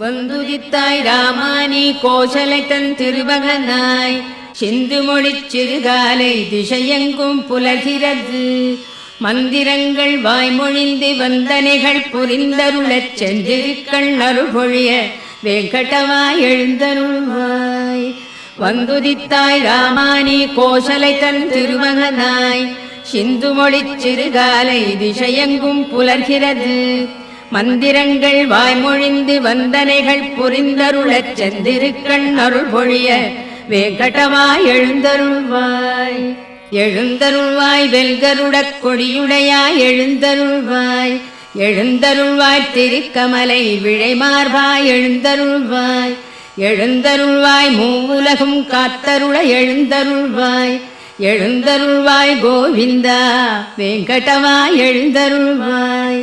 வந்துதித்தாய் ராமானி கோசலை தன் திருவகனாய். சிந்து மொழி சிறுகாலை திசையெங்கும் புலகிறது மந்திரங்கள் வாய்மொழிந்து வந்தனைகள் புரிந்தருளச் சென்றிருக்கள் அருள்பொழிய வெங்கடவாய் எழுந்தருள்வாய். வந்துதித்தாய் ராமானி கோசலை தன் திருமகனாய் சிந்து மொழி சிறுகாலை திசையெங்கும் புலர்கிறது மந்திரங்கள் வாய்மொழிந்து வந்தனைகள் புரிந்தருளச் செந்திருக்கண் அருள் பொழிய வேங்கடவாய் எழுந்தருள்வாய். எழுந்தருள்வாய் வெல்கருடக் கொடியுடையாய் எழுந்தருள்வாய். எழுந்தருள்வாய் திருக்கமலை விழைமார்பாய் எழுந்தருள்வாய். எழுந்தருள்வாய் மூவுலகும் காத்தருள எழுந்தருள்வாய். எழுந்தருள்வாய் கோவிந்தா வெங்கடவாய் எழுந்தருள்வாய்.